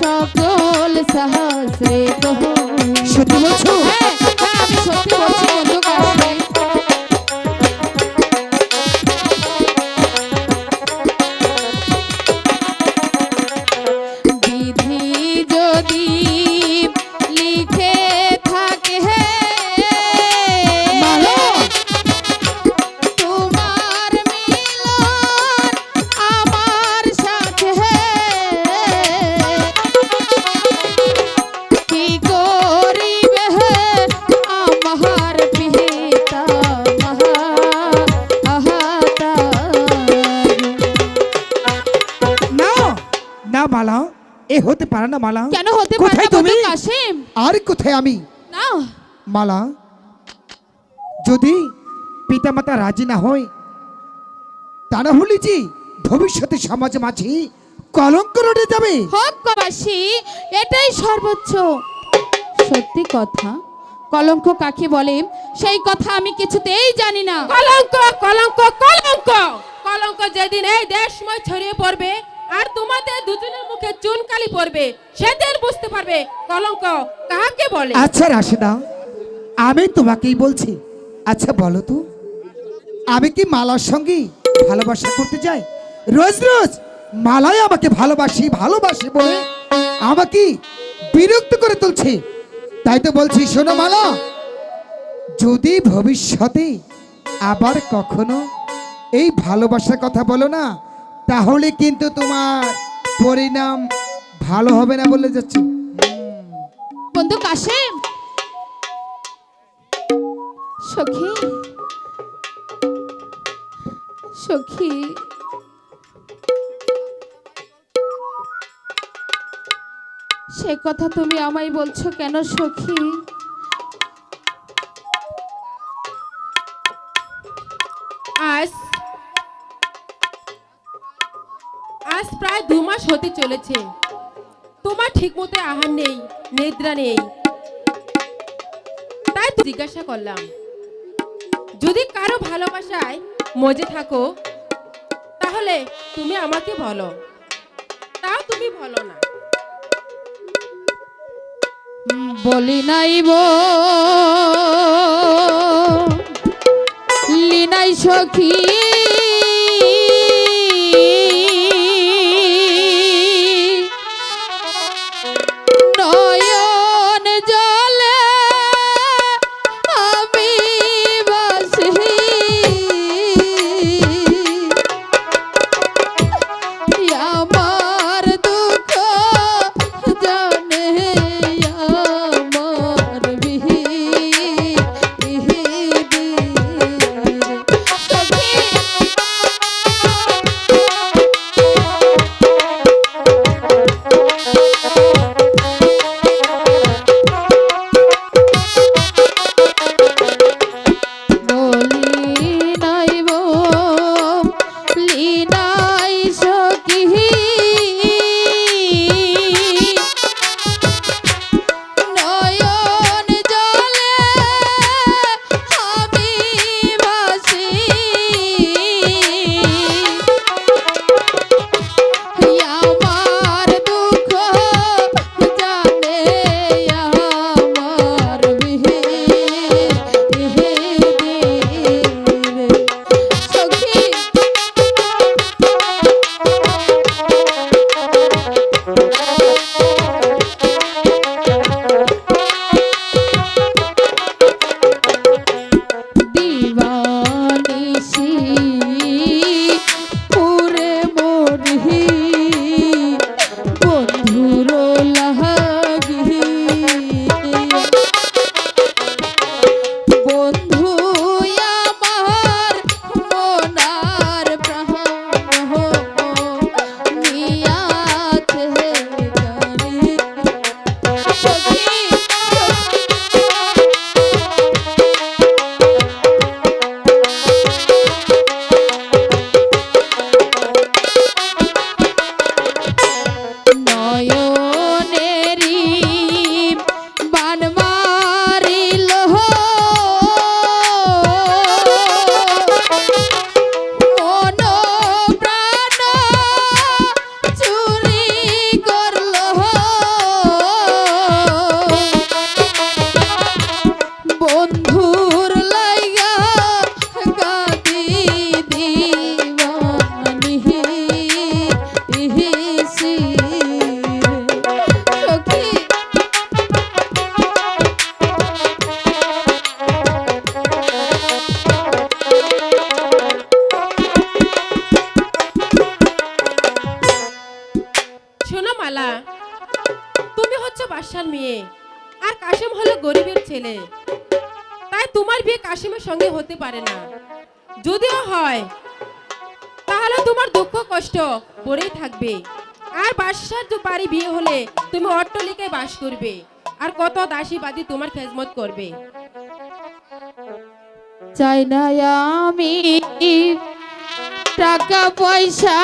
সকল সহস্রে কহ সত্যি বলছো? হ্যাঁ হ্যাঁ সত্যি বলছি। মালা? কেন হতে পারে কোথায় তুমি? কাশিম? আর কোথায় আমি? না। মালা যদি পিতামাতা রাজি না হয় তা না হলে যে ভবিষ্যতে সমাজ মাঝে কলঙ্ক রটে যাবে। হকবাসী এটাই সর্বোচ্চ। সত্যি কথা কলঙ্ক কাকে বলে সেই কথা আমি কিছুতেই জানি না। কলঙ্ক কলঙ্ক কলঙ্ক! কলঙ্ক যেদিন এই দেশময় ছড়িয়ে পড়বে আর তোমাদের দুজনের মুখে চুনকালি পড়বে, সেদিন বুঝতে পারবে কলঙ্ক কাকে বলে। আচ্ছা রাশেদা, আমি তোমাকেই বলছি। আচ্ছা বলো তো, আমি কি মালার সঙ্গে ভালোবাসা করতে যাই? রোজ রোজ মালাই আমাকে ভালোবাসি ভালোবাসি বলে আমাকে বিরক্ত করে তুলছে। তাই তো বলছি, শোনো মালা, যদি ভবিষ্যতে আবার কখনো এই ভালোবাসার কথা বলো না তাহলে কিন্তু তোমার পরিণাম ভালো হবে না বলে যাচ্ছে। বন্ধু কাশেম। সখী। সখী। সে কথা তুমি আমায় বলছো কেন সখী? আজ প্রায় দু মাস হতে চলেছে। তোমার ঠিক মতো আহার নেই, নিদ্রা নেই। তাই তো জিজ্ঞাসা করলাম, যদি কারও ভালোবাসায় মজে থাকো, তাহলে তুমি আমাকে বলো। তাও তুমি বলো না। বলি নাইব লিনাই সখী। नहीं শোনো মালা, তুমি হচ্ছে বাদশার মেয়ে, আর কাশিম হলো গরিবের ছেলে। তাই তোমার বিয়ে কাশিমের সঙ্গে হতে পারে না। যদিও হয়, তাহলে তোমার দুঃখ কষ্ট পড়েই থাকবে। আর বাদশার যে বাড়ি বিয়ে হলে তুমি অট্টলিকায় বাস করবে, আর কত দাসীবাদী তোমার খেজমত করবে। চাই না আমি টাকা পয়সা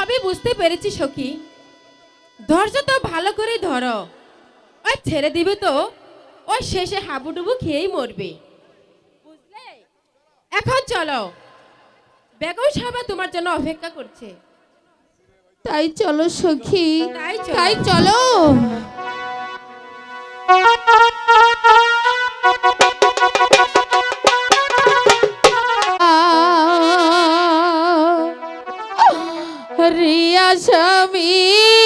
সবই বুঝতে পেরেছি সখী। ধৈর্য তো ভালো করে ধরো। ওই ছেড়ে দিবে তো ওই শেষে হাবুডুবু খেয়েই মরবে। বুঝলে? এখন চলো। বেগম সাহেব তোমার জন্য অপেক্ষা করছে। তাই চলো সখী। তাই চলো। তাই চলো। রিয়া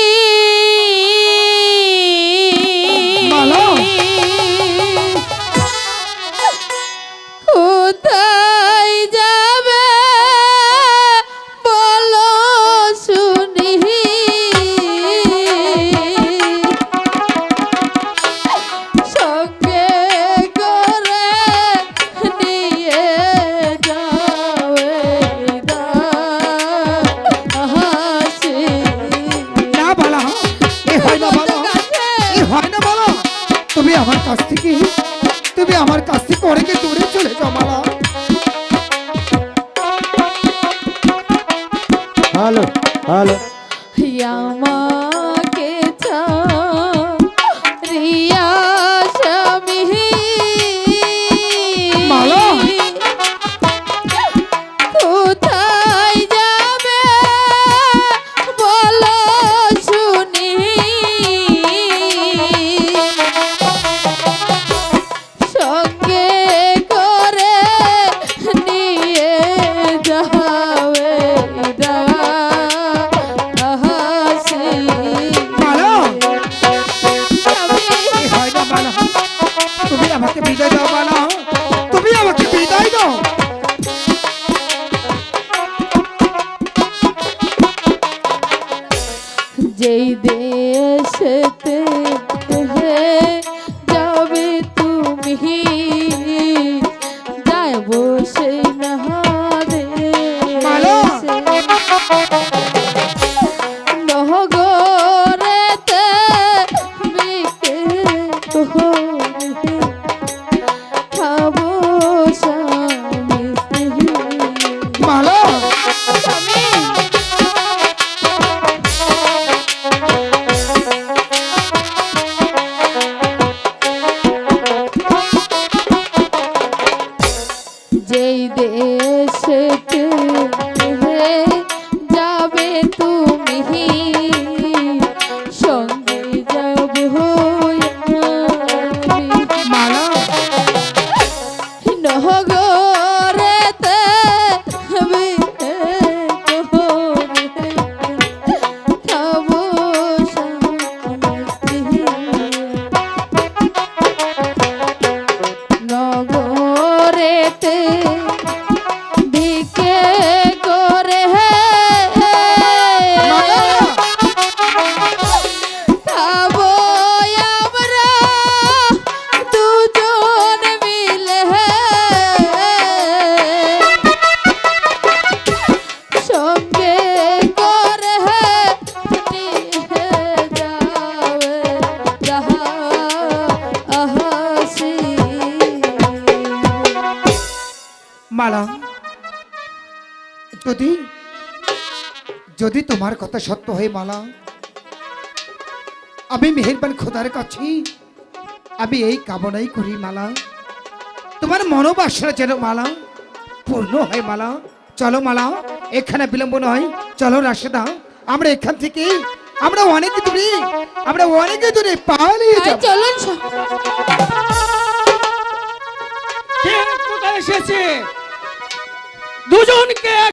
আমাকে রিয়া যদি তোমার কথা সত্য হয় মালা আমি মেহেরবান খোদার কাছে আমি এই কামনাই করি মালা। তোমার মনোবাসনা যেন মালা পূর্ণ হয় মালা। চলো মালা এখানে বিলম্ব নয়। চলো রাশেদা আমরা এখান থেকে আমরা অনেক দূরে আমরা অনেক দূরে পালিয়ে যাব। চলুন কে কোথায় এসেছে? দুজনকে